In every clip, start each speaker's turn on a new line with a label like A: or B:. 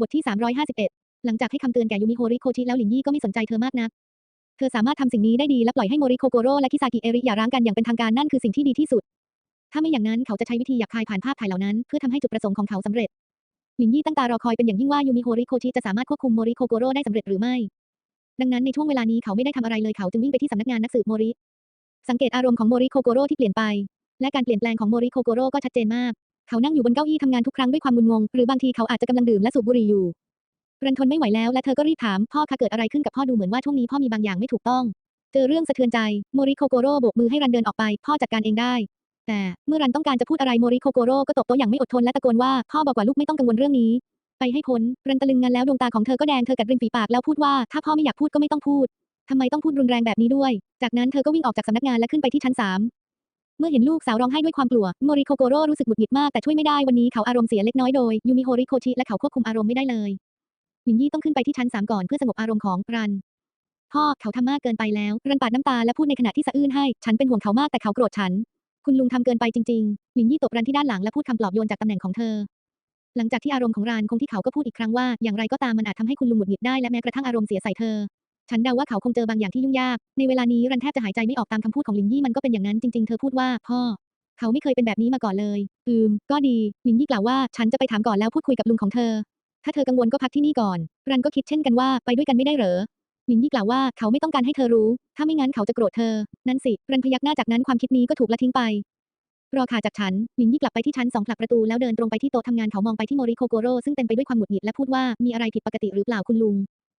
A: บทที่ 351 หลังจากให้คำเตือนแก่ยูมิโฮริโคชิแล้วหลินยี่ก็ไม่สนใจเธอมากนัก เธอสามารถทำสิ่งนี้ได้ดีและปล่อยให้โมริโคโกโร่และคิซากิเอริอย่าร้างกันอย่างเป็นทางการนั่นคือสิ่งที่ดีที่สุด ถ้าไม่อย่างนั้นเขาจะใช้วิธีหยาบคายผ่านภาพถ่ายเหล่านั้น เพื่อทำให้จุดประสงค์ของเขาสำเร็จ หลินยี่ตั้งตารอคอยเป็นอย่างยิ่งว่ายูมิโฮริโคชิจะสามารถควบคุมโมริโคโกโร่ได้สำเร็จหรือไม่ ดังนั้นในช่วงเวลานี้เขาไม่ได้ทำอะไรเลยเขาจึงวิ่งไปที่สำนักงานนักสืบโมริ สังเกตอารมณ์ของโมริโคโกโร่ที่เปลี่ยนไป และการเปลี่ยนแปลงของโมริโคโกโร่ก็ชัดเจนมาก เขานั่งอยู่บนเก้าอี้ทำงานทุกครั้งด้วยความงุนงง หรือบางทีเขาอาจจะกำลังดื่มและสูบบุหรี่อยู่รันทนไม่ไหวแล้วและเธอก็รีบถามพ่อคะเกิดอะไรขึ้นกับพ่อดูเหมือนว่าช่วงนี้พ่อมีบางอย่างไม่ถูกต้อง เจอเรื่องสะเทือนใจโมริโคโกโร่โบกมือให้รันเดินออกไป พ่อจัดการเองได้ แต่เมื่อรันต้องการจะพูดอะไรโมริโคโกโร่ก็ตบโต๊ะอย่างไม่อดทนและตะโกนว่าพ่อบอกว่าลูกไม่ต้องกังวลเรื่องนี้ ไปให้พ้นรันตะลึงงันแล้วดวงตาของเธอก็แดงเธอกัดริมฝีปากแล้วพูดว่าถ้าพ่อไม่อยากพูดก็ไม่ต้องพูดทำไมต้องพูดรุนแรงแบบนี้ด้วย จากนั้นเธอก็วิ่งออกจากสำนักงานและขึ้นไปที่ชั้นสาม เมื่อเห็นลูกสาวร้องไห้ด้วยความกลัว โมริโคโกโร่รู้สึกหงุดหงิดมากแต่ช่วยไม่ได้วันนี้เขาอารมณ์เสียเล็กน้อยโดย ยูมิโฮริโคชิและเขาควบคุมอารมณ์ไม่ได้เลยหินยี่ต้องขึ้นไปที่ชั้นสามก่อนเพื่อสงบอารมณ์ของรันพ่อเขาทำมากเกินไปแล้วรันปาดน้ำตาและพูดในขณะที่สะอื้นให้ ฉันเป็นห่วงเขามากแต่เขาโกรธฉัน คุณลุงทำเกินไปจริงๆหินยี่ตบรันที่ด้านหลังและพูดคำปลอบโยนจากตำแหน่งของเธอ หลังจากที่อารมณ์ของรันคงที่เขาก็พูดอีกครั้งว่าอย่างไรก็ตามมันอาจทำให้คุณลุงหงุดหงิดได้และแม้กระทั่งอารมณ์เสียใส่เธอ ฉันเดาว่าเขาคงเจอบางอย่างที่ยุ่งยาก ในเวลานี้รันแทบจะหายใจไม่ออกตามคำพูดของลินยี่มันก็เป็นอย่างนั้นจริงๆ เธอพูดว่าพ่อ เขาไม่เคยเป็นแบบนี้มาก่อนเลย อืม ก็ดี ลินยี่กล่าวว่าฉันจะไปถามก่อนแล้วพูดคุยกับลุงของเธอ ถ้าเธอกังวลก็พักที่นี่ก่อน รันก็คิดเช่นกันว่าไปด้วยกันไม่ได้เหรอลินยี่กล่าวว่าเขาไม่ต้องการให้เธอรู้ ถ้าไม่งั้นเขาจะโกรธเธอ นั่นสิ รันพยักหน้าจากนั้นความคิดนี้ก็ถูกละทิ้งไป รอขาจากฉัน ลินยี่กลับไปที่ชั้นสองผลักประตูแล้วเดินตรงไปที่โต๊ะทำงานเขามองไปที่โมริโคโกโร่ซึ่งเต็มไปด้วยความหงุดหงิดและพูดว่ามีอะไรผิดปกติหรือเปล่าคุณลุง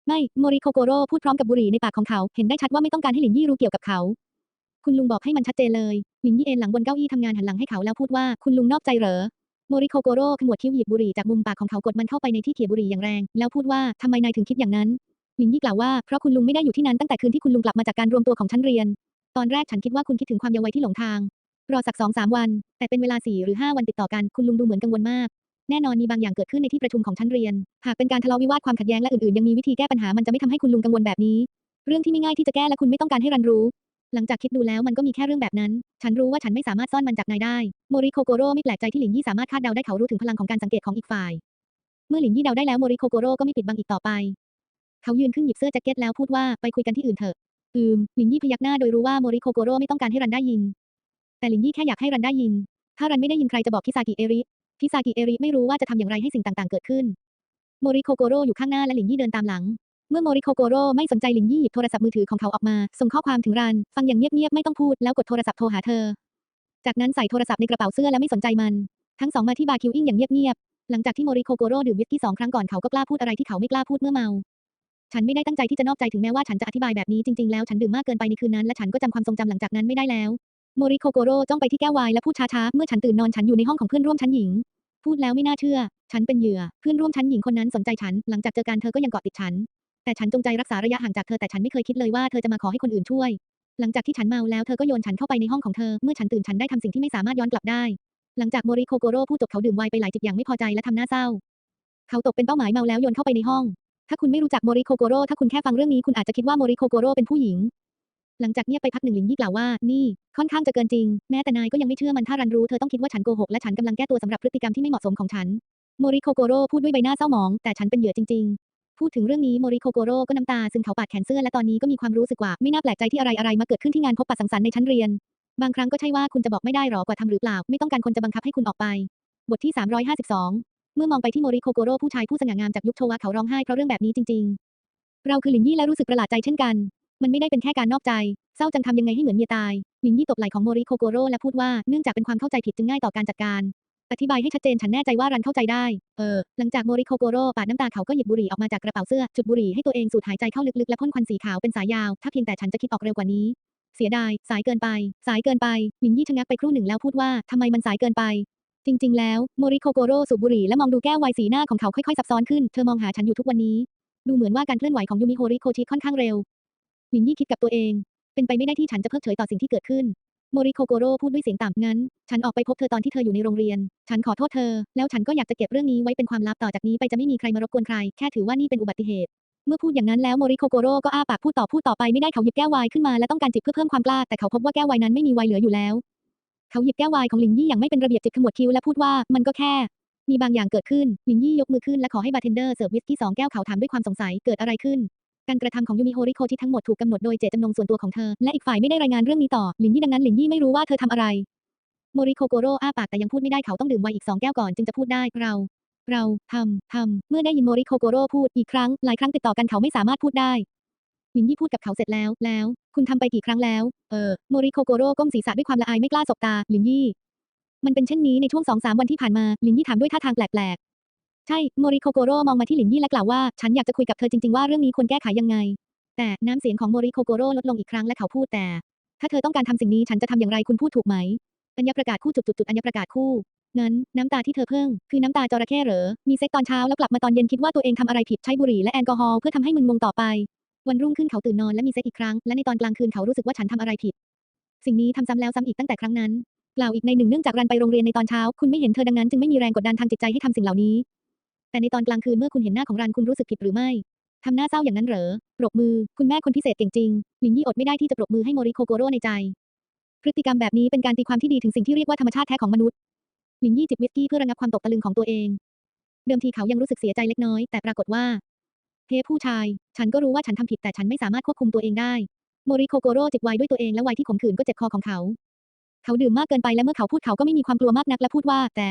A: ไม่โมริโคโกโร่พูดพร้อมกับบุหรี่ในปากของเขา เห็นได้ชัดว่าไม่ต้องการให้หลินยี่รู้เกี่ยวกับเขา คุณลุงบอกให้มันชัดเจนเลย หลินยี่เอนหลังบนเก้าอี้ทำงานหันหลังให้เขาแล้วพูดว่าคุณลุงนอกใจเหรอโมริโคโกโร่ขมวดคิ้วหยิบบุหรี่จากมุมปากของเขากดมันเข้าไปในที่เขี่ยบุหรี่อย่างแรง แล้วพูดว่าทำไมนายถึงคิดอย่างนั้นหลินยี่กล่าวว่าเพราะคุณลุงไม่ได้อยู่ที่นั้นตั้งแต่คืนที่คุณลุงกลับมาจากการรวมตัวของชั้นเรียน ตอนแรกฉันคิดว่าคุณคิดถึงความเยาว์วัยที่หลงทาง รอสักสองสามวัน แต่เป็นเวลาสี่หรือห้าวันติดต่อกันคุณลุงดูเหมือนกังวลมาก แน่นอนมีบางอย่างเกิดขึ้นในที่ประชุมของชั้นเรียน หากเป็นการทะเลาะวิวาทความขัดแย้งและอื่นๆ ยังมีวิธีแก้ปัญหามันจะไม่ทำให้คุณลุงกังวลแบบนี้ เรื่องที่ไม่ง่ายที่จะแก้และคุณไม่ต้องการให้รันรู้ หลังจากคิดดูแล้วมันก็มีแค่เรื่องแบบนั้น ฉันรู้ว่าฉันไม่สามารถซ่อนมันจากนายได้ โมริโคโกโร่ไม่แปลกใจที่หลินยี่สามารถคาดเดาได้เขารู้ถึงพลังของการสังเกตของอีกฝ่าย เมื่อหลินยี่เดาได้แล้วโมริโคโกโร่ก็ไม่ปิดบังอีกต่อไป เขายืนขึ้นหยิบเสื้อแจ็คเก็ตแล้วพูดว่าไปคุยกันที่อื่นเถอะ อืม หลินยี่พยักหน้าโดยรู้ว่าโมริโคโกโร่ไม่ต้องการให้รันได้ยิน แต่หลินยี่แค่อยากให้รันได้ยิน ถ้ารันไม่ได้ยินใครจะบอกคิซากิเอริ คิซากิเอริไม่รู้ว่าจะทำอย่างไรให้สิ่งต่างๆ เกิดขึ้น โมริโคโกโร่อยู่ข้างหน้าและหลินยี่เดินตามหลัง เมื่อโมริโคโกโร่ไม่สนใจหลินยี่หยิบโทรศัพท์มือถือของเขาออกมา ส่งข้อความถึงรัน ฟังอย่างเงียบๆ ไม่ต้องพูดแล้วกดโทรศัพท์โทรหาเธอ จากนั้นใส่โทรศัพท์ในกระเป๋าเสื้อและไม่สนใจมัน ทั้งสองมาที่บาร์คิวอิงอย่างเงียบๆ หลังจากที่โมริโคโกโร่ดื่มวิสกี้สองครั้งก่อนเขาก็กล้าพูดอะไรที่เขาไม่กล้าพูดเมื่อเมา ฉันไม่ได้ตั้งใจที่จะนอกใจถึงแม้ว่าฉันจะอธิบายแบบนี้จริงๆแล้วฉันดื่มมากเกินไปในคืนนั้นและฉันก็จำความทรงจำหลังจากนั้นไม่ได้แล้ว โมริโคโกโร่จ้องไปที่แก้วไวน์และพูดช้าๆ เมื่อฉันตื่นนอนฉันอยู่ในห้องของเพื่อนร่วมชั้นหญิง พูดแล้วไม่น่าเชื่อ ฉันเป็นเหยื่อ เพื่อนร่วมชั้นหญิงคนนั้นสนใจฉัน หลังจากเจอกันเธอก็ยังเกาะติดฉัน แต่ฉันจงใจรักษาระยะห่างจากเธอแต่ฉันไม่เคยคิดเลยว่าเธอจะมาขอให้คนอื่นช่วย หลังจากที่ฉันเมาแล้วเธอก็โยนฉันเข้าไปในห้องของเธอ เมื่อฉันตื่นฉันได้ทำสิ่งที่ไม่สามารถย้อนกลับได้ หลังจากโมริโคโกโร่พูดจบเขาดื่มไวน์ไปหลายจิบอย่างไม่พอใจและทำหน้าเศร้า เขาตกเป็นเป้าหมายเมาแล้วโยนเข้าไปในห้อง ถ้าคุณไม่รู้จักโมริโคโกโร่ถ้าคุณแค่ฟังเรื่องนี้คุณอาจจะคิดว่าโมริโคโกโร่เป็นผู้หญิง หลังจากเงียบไปพักหนึ่งหลินยี่กล่าวว่า นี่ ค่อนข้างจะเกินจริง แม้แต่นายก็ยังไม่เชื่อมันถ้ารันรู้เธอต้องคิดว่าฉันโกหกและฉันกำลังแก้ตัวสำหรับพฤติกรรมที่ไม่เหมาะสมของฉัน โมริโคโกโร่พูดด้วยใบหน้าเศร้าหมอง แต่ฉันเป็นเหยื่อจริง ๆ พูดถึงเรื่องนี้โมริโคโกโร่ก็น้ำตาซึมเขาปาดแขนเสื้อและตอนนี้ก็มีความรู้สึกว่าไม่น่าแปลกใจที่อะไรอะไรมาเกิดขึ้นที่งานพบปะสังสรรค์ในชั้นเรียน บางครั้งก็ใช่ว่าคุณจะบอกไม่ได้หรอกว่าทำหรือเปล่า ไม่ต้องการคนจะบังคับให้คุณออกไป บทที่ 352 เมื่อมองไปที่โมริโคโกโร่ผู้ชายผู้สง่างามจากยุคโชวะเขาร้องไห้เพราะเรื่องแบบนี้จริง ๆ เราคือหลินยี่และรู้สึกประหลาดใจเช่นกัน มันไม่ได้เป็นแค่การนอกใจ เศร้าจังทำยังไงให้เหมือนเมียตายหลินยี่ตบไหล่ของโมริโคโกโร่และพูดว่า เนื่องจากเป็นความเข้าใจผิดจึงง่ายต่อการจัดการ อธิบายให้ชัดเจนฉันแน่ใจว่ารันเข้าใจได้ เออ หลังจากโมริโคโกโร่ปาดน้ำตาเขาก็หยิบบุหรี่ออกมาจากกระเป๋าเสื้อ จุดบุหรี่ให้ตัวเองสูดหายใจเข้าลึกๆและพ่นควันสีขาวเป็นสายยาว ถ้าเพียงแต่ฉันจะคิดออกเร็วกว่านี้ เสียดาย สายเกินไป สายเกินไปหลินยี่ชะงักไปครู่หนึ่งแล้วพูดว่าทำไมมันสายเกินไปจริงๆ แล้วโมริโคโกโร่สูบบุหรี่และมองดูแก้วไวสีหน้าของเขาค่อยๆซับซ้อนขึ้น เธอมองหาฉันอยู่ทุกวันนี้ ดูเหมือนว่าการเคลื่อนไหวของยูมิโฮริโคชิค่อนข้างเร็ว หลินยี่คิดกับตัวเอง เป็นไปไม่ได้ที่ฉันจะเพิกเฉยต่อสิ่งที่เกิดขึ้น โมริโคโกโร่พูดด้วยเสียงต่ำงั้น ฉันออกไปพบเธอตอนที่เธออยู่ในโรงเรียน ฉันขอโทษเธอ แล้วฉันก็อยากจะเก็บเรื่องนี้ไว้เป็นความลับต่อจากนี้ไปจะไม่มีใครมารบกวนใคร แค่ถือว่านี่เป็นอุบัติเหตุ เมื่อพูดอย่างนั้นแล้วโมริโคโกโร่ก็อ้าปากพูดต่อพูดต่อไปไม่ได้เขาหยิบแก้วไวน์ขึ้นมาและต้องการจิบเพื่อเพิ่มความกล้าแต่เขาพบว่าแก้วไวน์นั้นไม่มีไวน์เหลืออยู่แล้ว เขาหยิบแก้วไวน์ของหลินยี่อย่างไม่เป็นระเบียบจิบขมวดคิ้วและพูดว่ามันก็แค่มีบางอย่างเกิดขึ้นลินยี่ยกมือขึ้นและขอให้บาร์เทนเดอร์เสิร์ฟวิสกี้สองแก้วเขาถามด้วยความสงสัยเกิดอะไรขึ้น การกระทำของยูมิโฮริโคชิทั้งหมดถูกกำหนดโดยเจตจำนงส่วนตัวของเธอ และอีกฝ่ายไม่ได้รายงานเรื่องนี้ต่อ หลินยี่ดังนั้นหลินยี่ไม่รู้ว่าเธอทำอะไร โมริโคโกโร่อ้าปากแต่ยังพูดไม่ได้เขาต้องดื่มไวน์อีกสองแก้วก่อนจึงจะพูดได้ เรา เราทำทำเมื่อได้ยินโมริโคโกโร่พูดอีกครั้งหลายครั้งติดต่อกันเขาไม่สามารถพูดได้หลินยี่พูดกับเขาเสร็จแล้วแล้ว คุณทำไปกี่ครั้งแล้ว เออ โมริโคโกโร่ก้มศีรษะด้วยความละอายไม่กล้าสบตาหลินยี่ มันเป็นเช่นนี้ในช่วงสองสามวันที่ผ่านมาหลินยี่ถามด้วยท่าทางแปลก ใช่ โมริโคโกโร่มองมาที่หลินยี่และกล่าวว่า ฉันอยากจะคุยกับเธอจริงๆว่าเรื่องนี้ควรแก้ไขยังไง แต่น้ำเสียงของโมริโคโกโร่ลดลงอีกครั้งและเขาพูดแต่ ถ้าเธอต้องการทำสิ่งนี้ฉันจะทำอย่างไรคุณพูดถูกไหม อัญญประกาศคู่จุดจุดจุดอัญญประกาศคู่งั้นน้ำตาที่เธอเพิ่ง คือน้ำตาจระเข้เหรอ มีเซ็กตอนเช้าแล้วกลับมาตอนเย็นคิดว่าตัวเองทำอะไรผิดใช้บุหรี่และแอลกอฮอล์เพื่อทำให้มึนงงต่อไป วันรุ่งขึ้นเขาตื่นนอนและมีเซ็กอีกครั้ง และในตอนกลางคืนเขารู้สึกว่าฉันทำอะไรผิด สิ่งนี้ทำซ้ำแล้วซ้ำอีกตั้งแต่ครั้งนั้นกล่าวอีกในหนึ่งเนื่องจากรันไปโรงเรียนในตอนเช้า คุณไม่เห็นเธอดังนั้นจึงไม่มีแรงกดดันทางจิตใจให้ทำสิ่งเหล่านี้ แต่ในตอนกลางคืนเมื่อคุณเห็นหน้าของรันคุณรู้สึกผิดหรือไม่ทำหน้าเศร้าอย่างนั้นเหรอปรบมือ คุณแม่คนพิเศษเก่งจริง ลินยี่อดไม่ได้ที่จะปรบมือให้โมริโคโกโร่ในใจ พฤติกรรมแบบนี้เป็นการตีความที่ดีถึงสิ่งที่เรียกว่าธรรมชาติแท้ของมนุษย์ ลินยี่จิบวิสกี้เพื่อระงับความตกตะลึงของตัวเอง เดิมทีเขายังรู้สึกเสียใจเล็กน้อย แต่ปรากฏว่า เฮ้ผู้ชาย ฉันก็รู้ว่าฉันทำผิดแต่ฉันไม่สามารถควบคุมตัวเองได้ โมริโคโกโร่จิบไวน์ด้วยตัวเองและไวที่ขมขืนก็เจ็บคอของเขา เขาดื่มมากเกินไปและเมื่อเขาพูดเขาก็ไม่มีความกลัวมากนักและพูดว่า แต่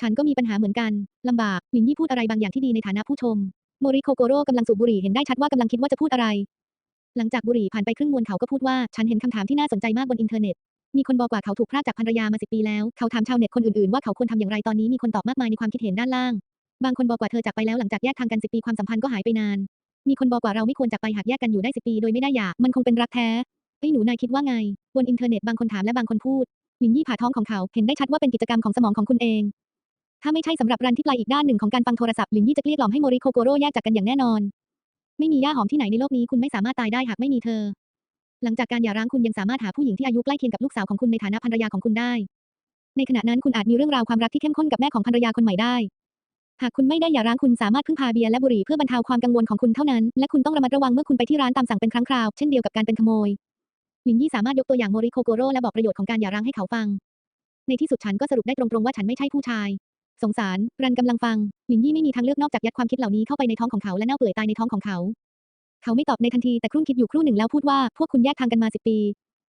A: ฉันก็มีปัญหาเหมือนกันลำบากหลินยี่พูดอะไรบางอย่างที่ดีในฐานะผู้ชม โมริโคโกโร่กำลังสูบบุหรี่เห็นได้ชัดว่ากำลังคิดว่าจะพูดอะไร หลังจากบุหรี่ผ่านไปครึ่งมวนเขาก็พูดว่า ฉันเห็นคำถามที่น่าสนใจมากบนอินเทอร์เน็ต มีคนบอกว่าเขาถูกพรากจากภรรยามาสิปีแล้ว เขาถามชาวเน็ตคนอื่นๆว่าเขาควรทำอย่างไรตอนนี้มีคนตอบมากมายในความคิดเห็นด้านล่าง บางคนบอกว่าเธอจากไปแล้วหลังจากแยกทางกันสิปีความสัมพันธ์ก็หายไปนาน มีคนบอกว่าเราไม่ควรจากไปหากแยกกันอยู่ได้สิปีโดยไม่ได้หย่ามันคงเป็นรักแท้ไอ้หนูนายคิดว่าไง บนอินเทอร์เน็ตบางคนถามและบางคนพูดหลินยี่ผ่าท้องของเขาเห็นได้ชัดว่าเป็นกิจกรรมของสมองของคุณเอง ถ้าไม่ใช่สำหรับรันที่ปลายอีกด้านหนึ่งของการฟังโทรศัพท์ลินยี่จะเกลี้ยกล่อมให้โมริโคโกโร่แยกจากกันอย่างแน่นอน ไม่มีย่าหอมที่ไหนในโลกนี้คุณไม่สามารถตายได้หากไม่มีเธอ หลังจากการหย่าร้างคุณยังสามารถหาผู้หญิงที่อายุใกล้เคียงกับลูกสาวของคุณในฐานะภรรยาของคุณได้ ในขณะนั้นคุณอาจมีเรื่องราวความรักที่เข้มข้นกับแม่ของภรรยาคนใหม่ได้ หากคุณไม่ได้หย่าร้างคุณสามารถพึ่งพาเบียร์และบุหรี่เพื่อบรรเทาความกังวลของคุณเท่านั้น และคุณต้องระมัดระวังเมื่อคุณไปที่ร้านตามสั่งเป็นครั้งคราวเช่นเดียวกับการเป็นขโมยลินยี่สามารถยกตัวอย่างโมริโคโกโร่และบอกประโยชน์ของการหย่าร้างให้เขาฟัง ในที่สุดฉันก็สรุปได้ตรงๆว่าฉันไม่ใช่ผู้ชาย สงสาร รันกำลังฟังหลินยี่ไม่มีทางเลือกนอกจากยัดความคิดเหล่านี้เข้าไปในท้องของเขาและเน่าเปื่อยตายในท้องของเขา เขาไม่ตอบในทันทีแต่ครุ่นคิดอยู่ครู่หนึ่งแล้วพูดว่าพวกคุณแยกทางกันมาสิปี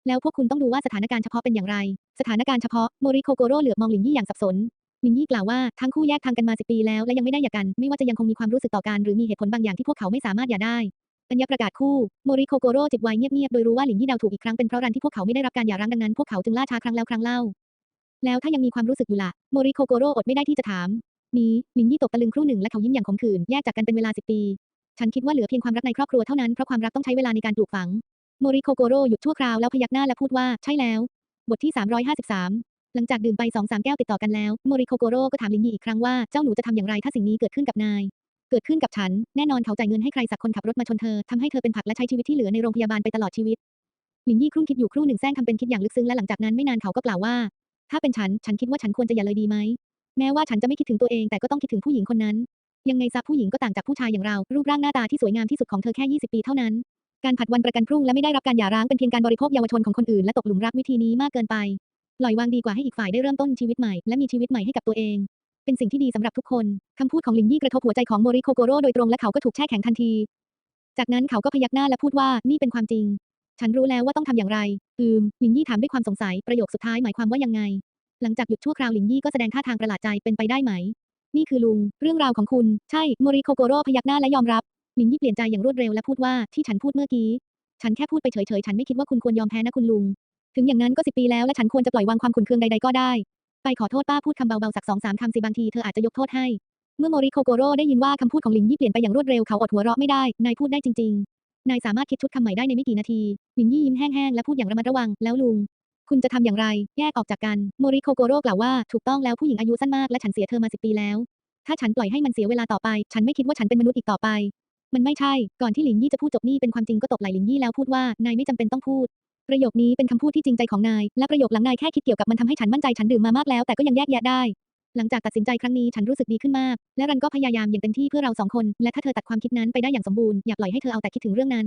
A: แล้วพวกคุณต้องดูว่าสถานการณ์เฉพาะเป็นอย่างไร สถานการณ์เฉพาะโมริโคโกโร่เหลือบมองหลินยี่อย่างสับสนหลินยี่กล่าวว่าทั้งคู่แยกทางกันมาสิปีแล้วและยังไม่ได้หย่ากัน ไม่ว่าจะยังคงมีความรู้สึกต่อกันหรือมีเหตุผลบางอย่างที่พวกเขาไม่สามารถหย่าได้ปัญญาประกาศคู่โมริโคโกโร่จิบไวน์เงียบๆโดยรู้ว่าหลินยี่เดาถูกอีกครั้งเป็นเพราะรันที่พวกเขาไม่ได้รับการหย่าร้างดังนั้นพวกเขาจึงล่าช้าครั้งแล้วครั้งเล่า แล้วถ้ายังมีความรู้สึกอยู่ล่ะโมริโคโกโร่อดไม่ได้ที่จะถาม นี้ลินยี่ตกตะลึงครู่หนึ่งและเขายิ้มอย่างขมขื่นแยกจากกันเป็นเวลาสิบปี ฉันคิดว่าเหลือเพียงความรักในครอบครัวเท่านั้นเพราะความรักต้องใช้เวลาในการปลูกฝัง โมริโคโกโร่หยุดชั่วคราวแล้วพยักหน้าและพูดว่าใช่แล้ว บทที่ 353 หลังจากดื่มไปสองสามแก้วติดต่อกันแล้วโมริโคโกโร่ก็ถามลินยี่อีกครั้งว่าเจ้าหนูจะทำอย่างไรถ้าสิ่งนี้เกิดขึ้นกับนายเกิดขึ้นกับฉัน แน่นอนเขาจ่ายเงินให้ใครสักคนขับรถมาชนเธอทำให้เธอเป็นผักและใช้ชีวิตที่เหลือในโรงพยาบาลไปตลอดชีวิตหลินยี่ครุ่นคิดอยู่ครู่หนึ่งแซงทำเป็นคิดอย่างลึกซึ้งและหลังจากนั้นไม่นานเขาก็กล่าวว่า ถ้าเป็นฉัน ฉันคิดว่าฉันควรจะอย่าเลยดีไหม แม้ว่าฉันจะไม่คิดถึงตัวเองแต่ก็ต้องคิดถึงผู้หญิงคนนั้น ยังไงซะผู้หญิงก็ต่างจากผู้ชายอย่างเรา รูปร่างหน้าตาที่สวยงามที่สุดของเธอแค่ 20 ปีเท่านั้น การผัดวันประกันพรุ่งและไม่ได้รับการหย่าร้างเป็นเพียงการบริโภคเยาวชนของคนอื่นและตกหลุมรักวิธีนี้มากเกินไป ปล่อยวางดีกว่าให้อีกฝ่ายได้เริ่มต้นชีวิตใหม่และมีชีวิตใหม่ให้กับตัวเอง เป็นสิ่งที่ดีสำหรับทุกคน คำพูดของลินยี่กระทบหัวใจของโมริโคโกโร่โดยตรงและเขาก็ถูกแช่แข็งทันที จากนั้นเขาก็พยักหน้าและพูดว่านี่เป็นความจริง ฉันรู้แล้วว่าต้องทำอย่างไร อืมลินยี่ถามด้วยความสงสัย ประโยคสุดท้ายหมายความว่ายังไง หลังจากหยุดชั่วคราวลินยี่ก็แสดงท่าทางประหลาดใจเป็นไปได้ไหม นี่คือลุง เรื่องราวของคุณ ใช่ โมริโคโกโร่พยักหน้าและยอมรับลินยี่เปลี่ยนใจอย่างรวดเร็วและพูดว่าที่ฉันพูดเมื่อกี้ ฉันแค่พูดไปเฉยๆ ฉันไม่คิดว่าคุณควรยอมแพ้นะคุณลุง ถึงอย่างนั้นก็สิบปีแล้วและฉันควรจะปล่อยวางความขุนเคืองใดๆก็ได้ ไปขอโทษป้าพูดคำเบาๆสักสองสามคำสิบางทีเธออาจจะยกโทษให้ เมื่อโมริโคโกโร่ได้ยินว่าคำพูดของลินยี่เปลี่ยนไปอย่างรวดเร็วเขาอดหัวเราะไม่ได้ นายพูดได้จริง นายสามารถคิดชุดคำใหม่ได้ในไม่กี่นาทีลินยี่ยิ้มแห้งๆและพูดอย่างระมัดระวัง แล้วลุง คุณจะทำอย่างไร แยกออกจากกัน โมริโคโกโร่กล่าวว่าถูกต้องแล้วผู้หญิงอายุสั้นมากและฉันเสียเธอมาสิบปีแล้ว ถ้าฉันปล่อยให้มันเสียเวลาต่อไป ฉันไม่คิดว่าฉันเป็นมนุษย์อีกต่อไป มันไม่ใช่ ก่อนที่หลินยี่จะพูดจบนี่เป็นความจริงก็ตบไหล่หลินยี่แล้วพูดว่านายไม่จำเป็นต้องพูด ประโยคนี้เป็นคำพูดที่จริงใจของนาย และประโยคหลังนายแค่คิดเกี่ยวกับมันทำให้ฉันมั่นใจฉันดื่มมามากแล้วแต่ก็ยังแยกแยะได้ หลังจากตัดสินใจครั้งนี้ฉันรู้สึกดีขึ้นมาก และรันก็พยายามอย่างเต็มที่เพื่อเราสองคน และถ้าเธอตัดความคิดนั้นไปได้อย่างสมบูรณ์ อย่าปล่อยให้เธอเอาแต่คิดถึงเรื่องนั้น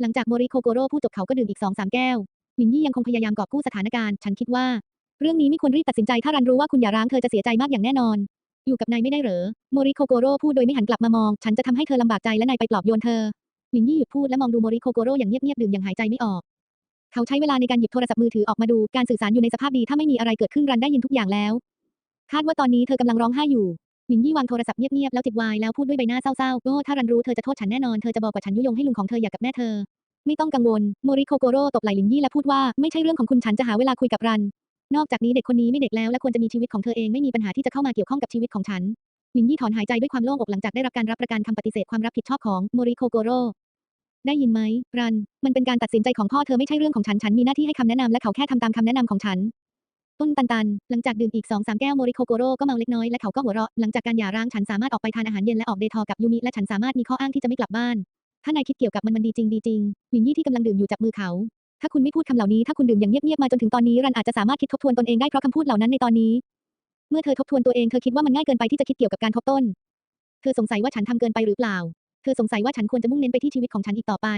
A: หลังจากโมริโคโกโร่พูดจบเขาก็ดื่มอีกสองสามแก้วหลินยี่ยังคงพยายามกอบกู้สถานการณ์ ฉันคิดว่า เรื่องนี้ไม่ควรรีบตัดสินใจ ถ้ารันรู้ว่าคุณอย่าร้างเธอจะเสียใจมากอย่างแน่นอน อยู่กับนายไม่ได้เหรอ โมริโคโกโร่พูดโดยไม่หันกลับมามอง ฉันจะทำให้เธอลำบากใจและนายไปปลอบโยนเธอหลินยี่หยุดพูดและมองดูโมริโคโกโร่อย่างเงียบๆดื่มอย่างหายใจไม่ออก เขาใช้เวลาในการหยิบโทรศัพท์มือถือออกมาดู การสื่อสารอยู่ในสภาพดีถ้าไม่มีอะไรเกิดขึ้นรันได้ยินทุกอย่างแล้ว คาดว่าตอนนี้เธอกำลังร้องไห้อยู่หลินยี่วางโทรศัพท์เงียบๆแล้วจิบวน์แล้วพูดด้วยใบหน้าเศร้าๆโอ้ถ้ารันรู้เธอจะโทษฉันแน่นอนเธอจะบอกว่าฉันยุยงให้ลุงของเธออยากกับแม่เธอ ไม่ต้องกังวลโมริโคโกโร่ตบไหล่หลินยี่และพูดว่าไม่ใช่เรื่องของคุณฉันจะหาเวลาคุยกับรัน นอกจากนี้เด็กคนนี้ไม่เด็กแล้วและควรจะมีชีวิตของเธอเองไม่มีปัญหาที่จะเข้ามาเกี่ยวข้องกับชีวิตของฉันหลินยี่ถอนหายใจด้วยความโล่งอกหลังจากได้รับการรับประกันคำปฏิเสธความรับผิดชอบของโมริโคโกโร่ได้ยินไหมรัน มันเป็นการตัดสินใจของพ่อเธอไม่ใช่เรื่องของฉัน ฉันมีหน้าที่ให้คำแนะนำและเขาแค่ทำตามคำแนะนำของฉัน ต้นตันตัน หลังจากดื่มอีกสองสามแก้วโมริโคโกโร่ก็เมาเล็กน้อยและเขาก็หัวเราะ หลังจากการหย่าร้างฉันสามารถออกไปทานอาหารเย็นและออกเดทอกับยูมิและฉันสามารถมีข้ออ้างที่จะไม่กลับบ้าน ถ้านายคิดเกี่ยวกับมันมันดีจริงดีจริงหลินยี่ที่กำลังดื่มอยู่จับมือเขา ถ้าคุณไม่พูดคำเหล่านี้ถ้าคุณดื่มอย่างเงียบๆมาจนถึงตอนนี้รันอาจจะสามารถคิดทบทวนตนเองได้เพราะคำพูดเหล่านั้นในตอนนี้ เมื่อเธอทบทวนตัวเองเธอคิดว่ามันง่ายเกินไปที่จะคิดเกี่ยวกับการทบต้น เธอสงสัยว่าฉันทำเกินไปหรือเปล่า เธอสงสัยว่าฉันควรจะมุ่งเน้นไปที่ชีวิตของฉันอีกต่อไป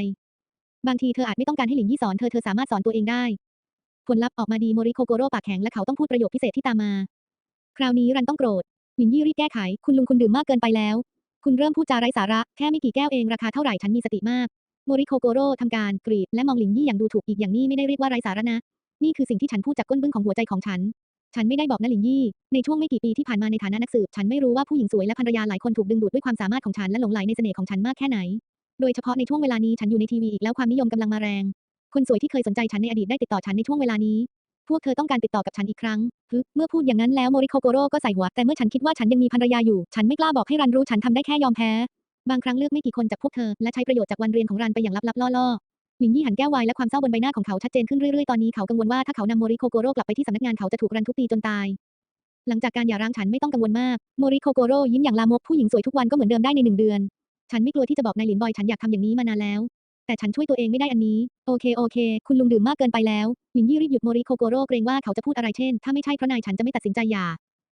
A: บางทีเธออาจไม่ต้องการให้หลินยี่สอนเธอเธอสามารถสอนตัวเองได้ ผลลัพธ์ออกมาดีโมริโคโกโร่ปากแข็งและเขาต้องพูดประโยคพิเศษที่ตามมา คราวนี้รันต้องโกรธหลินยี่รีบแก้ไข คุณลุงคุณดื่มมากเกินไปแล้ว คุณเริ่มพูดจาไร้สาระแค่ไม่กี่แก้วเองราคาเท่าไหร่ฉันมีสติมากโมริโคโกโร่ทำการกรีดและมองหลินยี่อย่างดูถูกอีกอย่างนี้ไม่ได้เรียกว่าไร้สาระนะ นี่คือสิ่งที่ฉันพูดจากก้นบึ้งของหัวใจของฉัน ฉันไม่ได้บอกนะหลินยี่ ในช่วงไม่กี่ปีที่ผ่านมาในฐานะนักสืบ ฉันไม่รู้ว่าผู้หญิงสวยและภรรยาหลายคนถูกดึงดูดด้วยความสามารถของฉันและหลงไหลในเสน่ห์ของฉันมากแค่ไหน โดยเฉพาะในช่วงเวลานี้ฉันอยู่ในทีวีอีกแล้วความนิยมกำลังมาแรง คนสวยที่เคยสนใจฉันในอดีตได้ติดต่อฉันในช่วงเวลานี้ พวกเธอต้องการติดต่อกับฉันอีกครั้งฮึเมื่อพูดอย่างนั้นแล้วโมริโคโกโร่ก็ใส่หัว แต่เมื่อฉันคิดว่าฉันยังมีภรรยาอยู่ ฉันไม่กล้าบอกให้รันรู้ฉันทำได้แค่ยอมแพ้ บางครั้งเลือกไม่กี่คนจากพวกเธอ และใช้ประโยชน์จากวันเรียนของรันไปอย่างลับๆล่อๆหลินยี่หันแก้วไวน์และความเศร้าบนใบหน้าของเขาชัดเจนขึ้นเรื่อยๆ ตอนนี้เขากังวลว่าถ้าเขานำโมริโคโกโร่กลับไปที่สำนักงานเขาจะถูกรันทุบตีจนตาย หลังจากการหย่าร้างฉันไม่ต้องกังวลมาก โมริโคโกโร่ยิ้มอย่างลามกผู้หญิงสวยทุกวันก็เหมือนเดิมได้ในหนึ่งเดือน ฉันไม่กลัวที่จะบอกนายหลินบอยฉันอยากทำอย่างนี้มานานแล้ว แต่ฉันช่วยตัวเองไม่ได้อันนี้ โอเคโอเค คุณลุงดื่มมากเกินไปแล้วหลินยี่รีบหยุดโมริโคโกโร่เกรงว่าเขาจะพูดอะไรเช่น ถ้าไม่ใช่เพราะนายฉันจะไม่ตัดสินใจหย่า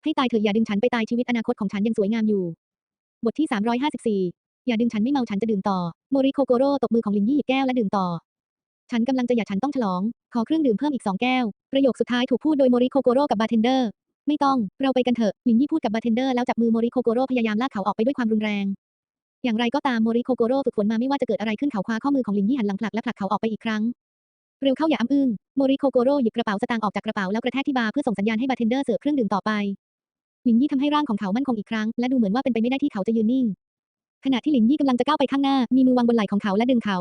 A: ให้ตายเถอะอย่าดึงฉันไปตายชีวิตอนาคตของฉันยังสวยงามอยู่ บทที่ 354 อย่าดึงฉันไม่เมาฉันจะดื่มต่อ โมริโคโกโร่ตบมือของลินยี่หยิบแก้วและดื่มต่อ ฉันกำลังจะหย่าฉันต้องฉลอง ขอเครื่องดื่มเพิ่มอีกสองแก้ว ประโยคสุดท้ายถูกพูดโดยโมริโคโกโร่กับบาร์เทนเดอร์ ไม่ต้อง เราไปกันเถอะ ลินยี่พูดกับบาร์เทนเดอร์แล้วจับมือโมริโคโกโร่พยายามลากเขาออกไปด้วยความรุนแรง อย่างไรก็ตามโมริโคโกโร่ฝึกฝนมาไม่ว่าจะเกิดอะไรขึ้นเขาคว้าข้อมือของลินยี่หันหลังผลักและผลักเขาออกไปอีกครั้ง เร็วเข้าอย่าอ้ำอึ้งโมริโคโกโร่หยิบกระเป๋าสตางค์ออกจากกระเป๋าแล้วกระแทกที่บาร์เพื่อส่งสัญญาณให้บาร์เทนเดอร์เสิร์ฟเครื่องดื่มต่อไปลินยี่ทำให้ร่างของเขามั่นคงอีกครั้งและดูเหมือนว่าเป็นไปไม่ได้ที่เขาจะยืนนิ่ง ขณะที่ลินยี่กำลังจะก้าวไปข้างหน้ามีมือวางบนไหล่ของเขาและดึงเขา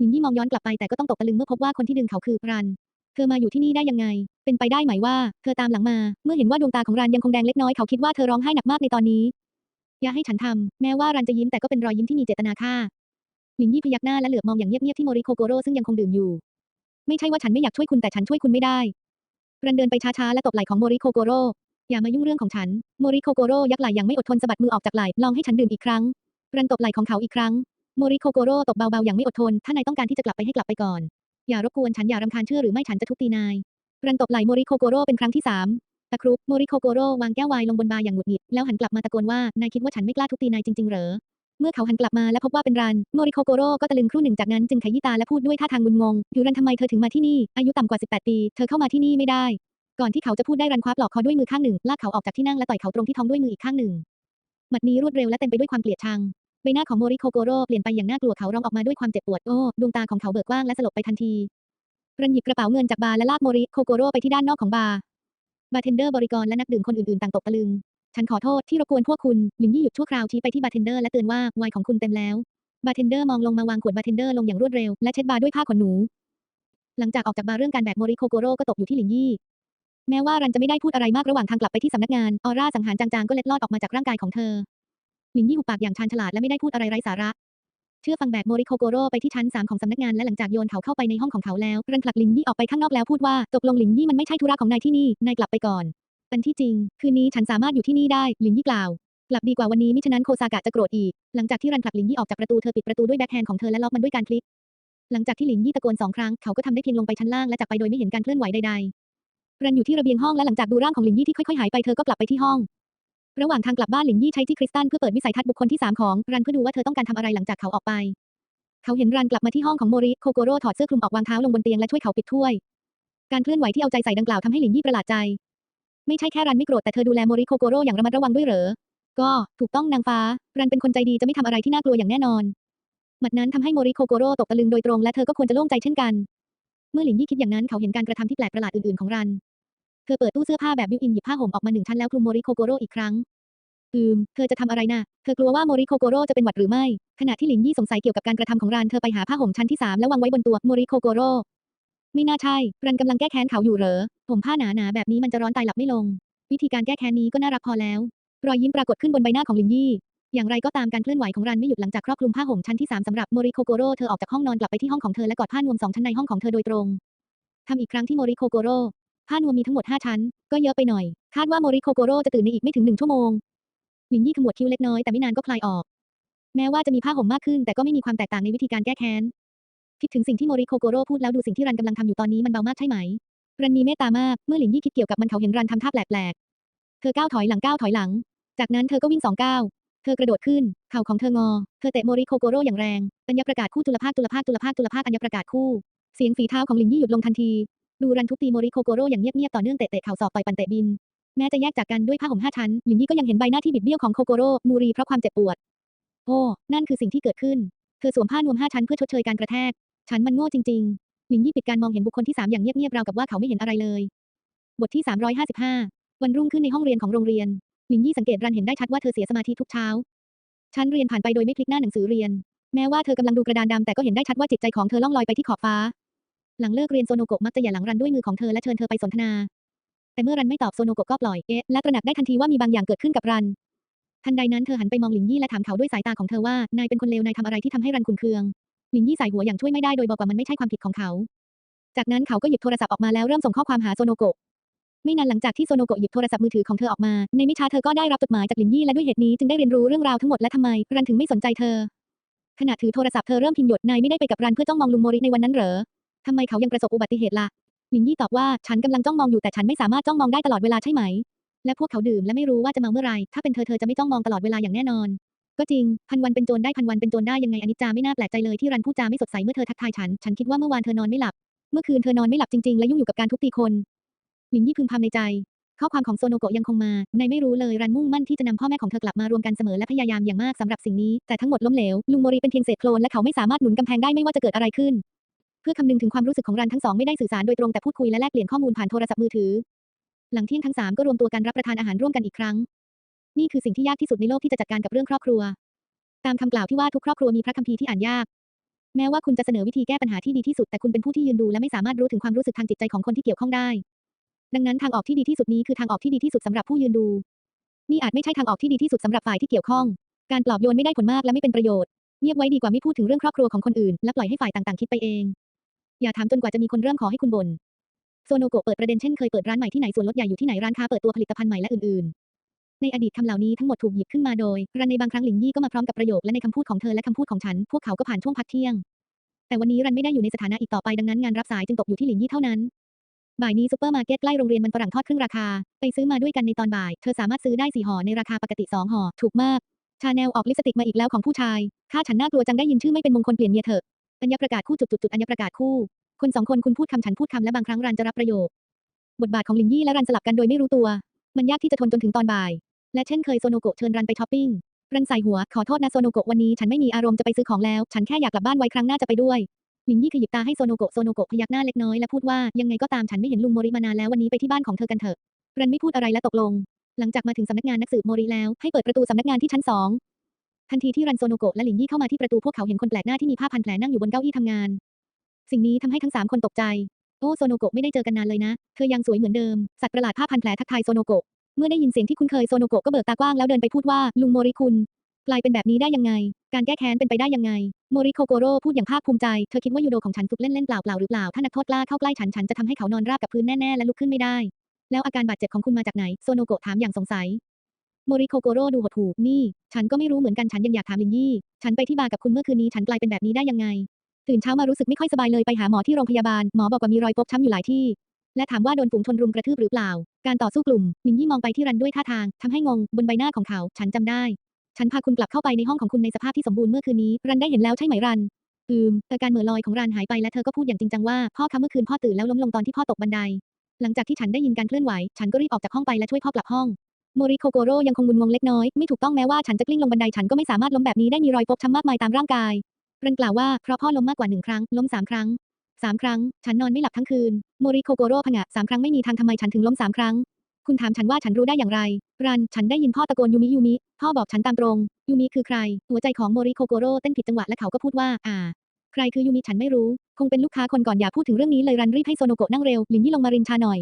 A: ลินยี่มองย้อนกลับไปแต่ก็ต้องตกตะลึงเมื่อพบว่าคนที่ดึงเขาคือรันเธอมาอยู่ที่นี่ได้ยังไง เป็นไปได้ไหมว่า เธอตามหลังมา เมื่อเห็นว่าดวงตาของรันยังคงแดงเล็กน้อยเขาคิดว่าเธอร้องไห้หนักมากในตอนนี้ อย่าให้ฉันทำ แม้ว่ารันจะยิ้มแต่ก็เป็นรอยยิ้มที่มีเจตนาฆ่าหลินยี่พยักหน้าและเหลือบมองอย่างเงียบๆที่โมริโคโกโร่ซึ่งยังคงดื่มอยู่ ไม่ใช่ว่าฉันไม่อยากช่วยคุณแต่ฉันช่วยคุณไม่ได้ รันเดินไปช้าๆและตบไหล่ของโมริโคโกโร่ อย่ามายุ่งเรื่องของฉัน โมริโคโกโร่ยักไหล่อย่างไม่อดทนสะบัดมือออกจากไหล่ ลองให้ฉันดื่มอีกครั้ง รันตบไหล่ของเขาอีกครั้ง โมริโคโกโร่ตบเบาๆอย่างไม่อดทน ถ้านายต้องการที่จะกลับไปให้กลับไปก่อน อย่ารบกวนฉันอย่ารำคาญเชื่อหรือไม่ฉันจะทุบตีนาย รันตบไหล่โมริโคโกโร่เป็นครั้งที่สาม ตะครุบโมริโคโกโร่วางแก้วไวน์ลงบนบาร์อย่างหงุดหงิดแล้วหันกลับมาตะโกนว่านายคิดว่าฉันไม่กล้าทุบตีนายจริง ๆ เหรอ เมื่อเขาหันกลับมาและพบว่าเป็นรัน โมริโคโกโร่ก็ตะลึงครู่หนึ่งจากนั้นจึงขยี้ตาและพูดด้วยท่าทางงุนงง อยู่รันทำไมเธอถึงมาที่นี่ อายุต่ำกว่า 18 ปี เธอเข้ามาที่นี่ไม่ได้ ก่อนที่เขาจะพูดได้รันคว้าปลอกคอด้วยมือข้างหนึ่ง ลากเขาออกจากที่นั่งและต่อยเขาตรงที่ท้องด้วยมืออีกข้างหนึ่ง หมัดนี้รวดเร็วและเต็มไปด้วยความเกลียดชัง ใบหน้าของโมริโคโกโร่เปลี่ยนไปอย่างน่ากลัวเขาร้องออกมาด้วยความเจ็บปวด โอ้ ดวงตาของเขาเบิกกว้างและสลบไปทันทีรันหยิบกระเป๋าเงินจากบาร์และลากโมริโคโกโร่ไปที่ด้านนอกของบาร์ บาร์เทนเดอร์บริกรและนักดื่มคนอื่นๆต่างตกตะลึง ฉันขอโทษที่รบกวนพวกคุณ ลินยี่หยุดชั่วคราวชี้ไปที่บาร์เทนเดอร์และเตือนว่าไวน์ของคุณเต็มแล้ว บาร์เทนเดอร์มองลงมาวางขวดบาร์เทนเดอร์ลงอย่างรวดเร็วและเช็ดบาร์ด้วยผ้าขนหนู หลังจากออกจากบาร์เรื่องการแบกโมริโคโกโร่ก็ตกอยู่ที่ลินยี่แม้ว่ารันจะไม่ได้พูดอะไรมากระหว่างทางกลับไปที่สำนักงานออร่าสังหารจางๆก็เล็ดลอดออกมาจากร่างกายของเธอลินยี่หุบปากอย่างชาญฉลาดและไม่ได้พูดอะไรไร้สาระ เชื่อฟังแบกโมริโคโกโร่ไปที่ชั้นสามของสำนักงานและหลังจากโยนเขาเข้าไปในห้องของเขาแล้วรันผลักลินยี่ออกไปข้างนอกแล้วพูดว่าตกลงลินยี่มันไม่ใช่ธุระของนายที่นี่นายกลับไปก่อนอันที่จริง คืนนี้ฉันสามารถอยู่ที่นี่ได้ลินยี่กล่าวกลับดีกว่าวันนี้มิฉะนั้นโคซากะจะโกรธอีก หลังจากที่รันผลักหลินยี่ออกจากประตูเธอปิดประตูด้วยแบ็คแฮนด์ของเธอและล็อกมันด้วยการคลิก หลังจากที่หลินยี่ตะโกนสองครั้งเขาก็ทำได้เพียงลงไปชั้นล่างและจากไปโดยไม่เห็นการเคลื่อนไหวใดๆรันอยู่ที่ระเบียงห้องและหลังจากดูร่างของหลินยี่ที่ค่อยๆหายไปเธอก็กลับไปที่ห้อง ระหว่างทางกลับบ้านหลินยี่ใช้ที่คริสตัลเพื่อเปิดวิสัยทัศน์บุคคลที่สามของรันเพื่อดูว่าเธอต้องการทำอะไรหลังจากเขาออกไป เขาเห็นรันกลับมาที่ห้องของโมริโคโกโร่ถอดเสื้อคลุมออกวางเท้าลงบนเตียงและช่วยเขาปิดถ้วย การเคลื่อนไหวที่เอาใจใส่ดังกล่าวทำให้หลินยี่ประหลาดใจ ไม่ใช่แค่รันไม่โกรธแต่เธอดูแลโมริโคโกโร่อย่างระมัดระวังด้วยเหรอ ก็ถูกต้องนางฟ้า รันเป็นคนใจดีจะไม่ทำอะไรที่น่ากลัวอย่างแน่นอนหมัดนั้นทำให้โมริโคโกโร่ตกตะลึงโดยตรงและเธอก็ควรจะโล่งใจเช่นกัน เมื่อหลินยี่คิดอย่างนั้นเขาเห็นการกระทำที่แปลกประหลาดอื่นๆของรัน ธอเปิดตู้เสื้อผ้าแบบบิวอินหยิบผ้าห่มออกมาหนึ่งชั้นแล้วคลุมโมริโคโกโร่อีกครั้ง อืม เธอจะทำอะไรนะเธอกลัวว่าโมริโคโกโร่จะเป็นหวัดหรือไม่ ขณะที่หลินยี่สงสัยเกี่ยวกับการกระทำของรันเธอไปหาผ้าห่มชั้นที่สามแล้ววางไว้บนตัวโมริโคโกโร่ไม่น่าใช่ รันกำลังแก้แค้นเขาอยู่เหรอ ผมผ้าหนาๆแบบนี้มันจะร้อนตายหลับไม่ลง วิธีการแก้แค้นนี้ก็น่ารักพอแล้ว รอยยิ้มปรากฏขึ้นบนใบหน้าของหลินยี่ อย่างไรก็ตามการเคลื่อนไหวของรันไม่หยุดหลังจากครอบคลุมผ้าห่มชั้นที่สามสำหรับโมริโคโกโร่เธอออกจากห้องนอนกลับไปที่ห้องของเธอและกอดผ้านวมสองชั้นในห้องของเธอโดยตรงทำอีกครั้งที่โมริโคโกโร่ ผ้านวมมีทั้งหมดห้าชั้น ก็เยอะไปหน่อย คาดว่าโมริโคโกโร่จะตื่นในอีกไม่ถึงหนึ่งชั่วโมงหลินยี่ขมวดคิ้วเล็กน้อยแต่ไม่นานก็คลายออก แม้ว่าจะมีผ้าห่มมากขึ้นแต่ก็ไม่มีความแตกต่างในวิธีการแก้แค้น คิดถึงสิ่งที่โมริโคโกโร่พูดแล้วดูสิ่งที่รันกำลังทำอยู่ตอนนี้มันเบามากใช่ไหม รันมีเมตตามาก เมื่อหลินยี่คิดเกี่ยวกับมันเขาเห็นรันทำท่าแปลกๆ เธอก้าวถอยหลังก้าวถอยหลัง จากนั้นเธอก็วิ่งสองก้าว เธอกระโดดขึ้น เข่าของเธองอ เธอเตะโมริโคโกโร่อย่างแรง อัญญประกาศคู่จุลภาคจุลภาคจุลภาคจุลภาคอัญญประกาศคู่ เสียงฝีเท้าของหลินยี่หยุดลงทันที ดูรันทุบตีโมริโคโกโร่อย่างเงียบๆต่อเนื่องเตะเตะเข่าศอกต่อยปันเตะบิน แม้จะแยกจากกันด้วยผ้าห่มห้าชั้นหลินยี่ก็ยังเห็นใบหน้าที่บิดเบี้ยวของโคโกโร่มูรีเพราะความเจ็บปวด โอ้ นั่นคือสิ่งที่เกิดขึ้น เธอสวมผ้านวมห้าชั้นเพื่อชดเชยการกระแทก ฉันมันโง่จริงๆหลินยี่ปิดการมองเห็นบุคคลที่สามอย่างเงียบๆราวกับว่าเขาไม่เห็นอะไรเลย บทที่355วันรุ่งขึ้นในห้องเรียนของโรงเรียนหลินยี่สังเกตรันเห็นได้ชัดว่าเธอเสียสมาธิทุกเช้าชั้นเรียนผ่านไปโดยไม่พลิกหน้าหนังสือเรียน แม้ว่าเธอกำลังดูกระดานดำแต่ก็เห็นได้ชัดว่าจิตใจของเธอล่องลอยไปที่ขอบฟ้า หลังเลิกเรียนโซโนโกะมักจะหย่าหลังรันด้วยมือของเธอและเชิญเธอไปสนทนา แต่เมื่อรันไม่ตอบโซโนโกะก็ปล่อยเอ๊ะและตระหนักได้ทันทีว่ามีบางอย่างเกิดขึ้นกับรัน ทันใดนั้นเธอหันไปมองหลินยี่และถามเขาด้วยสายตาของเธอว่านายเป็นคนเลวนายทำอะไรที่ทำให้รันขุนเคืองหลินยี่สายหัวอย่างช่วยไม่ได้โดยบอกว่ามันไม่ใช่ความผิดของเขา จากนั้นเขาก็หยิบโทรศัพท์ออกมาแล้วเริ่มส่งข้อความหาโซโนโกะไม่นานหลังจากที่โซโนโกะหยิบโทรศัพท์มือถือของเธอออกมา ในไม่ช้าเธอก็ได้รับจดหมายจากหลินยี่และด้วยเหตุนี้จึงได้เรียนรู้เรื่องราวทั้งหมดและทำไมรันถึงไม่สนใจเธอ ขณะถือโทรศัพท์เธอเริ่มพิมพ์หยดนายไม่ได้ไปกับรันเพื่อจ้องมองลุงโมริในวันนั้นเหรอำไมเขายังประสบอุบัติเหตุล่ะหลินยี่ตอบว่าฉันกำลังจ้องมองอยู่แต่ฉันไม่สามารถจ้องมองได้ตลอดเวลาใช่ไหม และพวกเขาดื่มและไม่รู้ว่าจะเมาเมื่อไรถ้าเป็นเธอเธอจะไม่จ้องมองตลอดเวลาอย่างแน่นอน ก็จริง พันวันเป็นโจรได้พันวันเป็นโจรได้ยังไงอนิจจาไม่น่าแปลกใจเลยที่รันพูดจาไม่สดใสเมื่อเธอทักทายฉัน ฉันคิดว่าเมื่อวานเธอนอนไม่หลับ เมื่อคืนเธอนอนไม่หลับจริงๆและยุ่งอยู่กับการทุบตีคนหลินยี่พึมพำในใจ ข้อความของโซโนโกะยังคงมาในไม่รู้เลยรันมุ่งมั่นที่จะนำพ่อแม่ของเธอกลับมารวมกันเสมอและพยายามอย่างมากสำหรับสิ่งนี้ แต่ทั้งหมดล้มเหลวลุงโมริเป็นเพียงเศษโคลนและเขาไม่สามารถหนุนกำแพงได้ไม่ว่าจะเกิดอะไรขึ้น เพื่อคำนึงถึงความรู้สึกของรันทั้งสองไม่ได้สื่อสารโดยตรงแต่พูดคุยและแลกเปลี่ยนข้อมูลผ่านโทรศัพท์มือถือ หลังเที่ยงทั้งสามก็รวมตัวกันรับประทานอาหารร่วมกันอีกครั้ง นี่คือสิ่งที่ยากที่สุดในโลกที่จะจัดการกับเรื่องครอบครัว ตามคำกล่าวที่ว่าทุกครอบครัวมีพระคัมภีร์ที่อ่านยาก แม้ว่าคุณจะเสนอวิธีแก้ปัญหาที่ดีที่สุดแต่คุณเป็นผู้ที่ยืนดูและไม่สามารถรู้ถึงความรู้สึกทางจิตใจของคนที่เกี่ยวข้องได้ ดังนั้นทางออกที่ดีที่สุดนี้คือทางออกที่ดีที่สุดสำหรับผู้ยืนดู นี่อาจไม่ใช่ทางออกที่ดีที่สุดสำหรับฝ่ายที่เกี่ยวข้อง การปลอบโยนไม่ได้ผลมากและไม่เป็นประโยชน์เงียบไว้ดีกว่าไม่พูดถึงเรื่องครอบครัวของคนอื่นและปล่อยให้ฝ่ายต่างๆ คิดไปเอง อย่าถามจนกว่าจะมีคนเริ่มขอให้คุณบ่นโซโนโกะเปิดประเด็นเช่นเคยเปิดร้านใหม่ที่ไหนส่วนลดใหญ่อยู่ที่ไหนร้านค้าเปิดตัวผลิตภัณฑ์ใหม่และอื่นๆ ในอดีตคำเหล่านี้ทั้งหมดถูกหยิบขึ้นมาโดยรันในบางครั้งหลินยี่ก็มาพร้อมกับประโยคและในคำพูดของเธอและคำพูดของฉัน พวกเขาก็ผ่านช่วงพักเที่ยง แต่วันนี้รันไม่ได้อยู่ในสถานะอีกต่อไปดังนั้นงานรับสายจึงตกอยู่ที่หลินยี่เท่านั้นบ่ายนี้ซูเปอร์มาร์เก็ตใกล้โรงเรียนมันฝรั่งทอดครึ่งราคา ไปซื้อมาด้วยกันในตอนบ่าย เธอสามารถซื้อได้สี่ห่อในราคาปกติสองห่อถูกมากชาแนลออกลิปสติกมาอีกแล้วของผู้ชาย ค่าฉันน่ากลัวจังได้ยินชื่อไม่เป็นมงคลเปลี่ยนเมียเถอะ อัญญประกาศคู่จุดจุดจุดอัญญประกาศคู่คนสองคนคุณพูดคำฉันพูดคำและบางครั้งรันจะรับประโยค บทบาทของลินยี่และรันสลับกันโดยไม่รู้ตัว มันยากที่จะทนจนถึงตอนบ่าย และเช่นเคยโซโนโกะเชิญรันไปช้อปปิ้ง รันใส่หัวขอโทษนะโซโนโกะวันนี้ฉันไม่มีอารมณ์จะไปซื้อของแล้ว ฉันแค่อยากกลับบ้านไว้ครั้งหน้าจะไปด้วยลินยี่ขยิบตาให้โซโนโกะโซโนโกะพยักหน้าเล็กน้อยและพูดว่ายังไงก็ตามฉันไม่เห็นลุงโมริมานานแล้ววันนี้ไปที่บ้านของเธอกันเถอะรันไม่พูดอะไรและตกลง หลังจากมาถึงสำนักงานนักสืบโมริแล้วให้เปิดประตูสำนักงานที่ชั้นสอง ทันทีที่รันโซโนโกะและหลินยี่เข้ามาที่ประตูพวกเขาเห็นคนแปลกหน้าที่มีผ้าพันแผลนั่งอยู่บนเก้าอี้ทำงาน สิ่งนี้ทำให้ทั้งสามคนตกใจ โอ้โซโนโกะไม่ได้เจอกันนานเลยนะ เธอยังสวยเหมือนเดิม สัตว์ประหลาดผ้าพันแผลทักทายโซโนโกะ เมื่อได้ยินเสียงที่คุ้นเคยโซโนโกะก็เบิกตากว้างแล้วเดินไปพูดว่าลุงโมริคุณกลายเป็นแบบนี้ได้ยังไง การแก้แค้นเป็นไปได้ยังไง โมริโคโกโร่พูดอย่างภาคภูมิใจ เธอคิดว่ายูโดของฉันฝึกเล่นเล่นเปล่าเปล่าหรือเปล่า ถ้านักโทษกล้าเข้าใกล้ฉัน ฉันจะทำให้เขานอนราบกับพื้นแน่ ๆ และลุกขึ้นไม่ได้ แล้วอาการบาดเจ็บของคุณมาจากไหน โซโนโกะถามอย่างสงสัย โมริโคโกโร่ดูหดหู่นี่ ฉันก็ไม่รู้เหมือนกันฉันยังอยากถามลินยี่ ฉันไปที่บาร์กับคุณเมื่อคืนนี้ฉันกลายเป็นแบบนี้ได้ยังไง ตื่นเช้ามารู้สึกไม่ค่อยสบายเลยไปหาหมอที่โรงพยาบาลหมอบอกว่ามีรอยฟกช้ำอยู่หลายที่ และถามว่าโดนฝูงชนรุมกระทืบหรือเปล่า การต่อสู้กลุ่มลินยี่มองไปที่รันด้วยท่าทางทำให้งงบนใบหน้าของเขา ฉันจำได้ ฉันพาคุณกลับเข้าไปในห้องของคุณในสภาพที่สมบูรณ์เมื่อคืนนี้ รันได้เห็นแล้วใช่ไหมรันอืมอาการเหม่อลอยของรันหายไปและเธอก็พูดอย่างจริงจังว่าพ่อคะเมื่อคืนพ่อตื่นแล้วล้มลงตอนที่พ่อตกบันไดหลังจากที่ฉันได้ยินการเคลื่อนไหว ฉันก็รีบออกจากห้องไปและช่วยพ่อกลับห้อง โมริโคโกโร่ยังคงมึนงงเล็กน้อย ไม่ถูกต้องแม้ว่าฉันจะกลิ้งลงบันไดฉันก็ไม่สามารถล้มแบบนี้ได้มีรอยฟกช้ำมากมายตามร่างกายรันกล่าวว่าเพราะพ่อล้มมากกว่าหนึ่งครั้ง ล้มสามครั้งสามครั้ง ฉันนอนไม่หลับทั้งคืน โมริโคโกโร่ผงะสามครั้งไม่มีทางทำไมฉันถึงล้มสามครั้ง คุณถามฉันว่าฉันรู้ได้อย่างไร รัน ฉันได้ยินพ่อตะโกนยูมิยูมิ พ่อบอกฉันตามตรง ยูมิคือใคร หัวใจของโมริโคโกโร่เต้นผิดจังหวะและเขาก็พูดว่า อ่า ใครคือยูมิฉันไม่รู้ คงเป็นลูกค้าคนก่อนอย่าพูดถึงเรื่องนี้เลยรันรีบให้โซโนโกะนั่งเร็ว ลินยี่ลงมารินชาหน่อย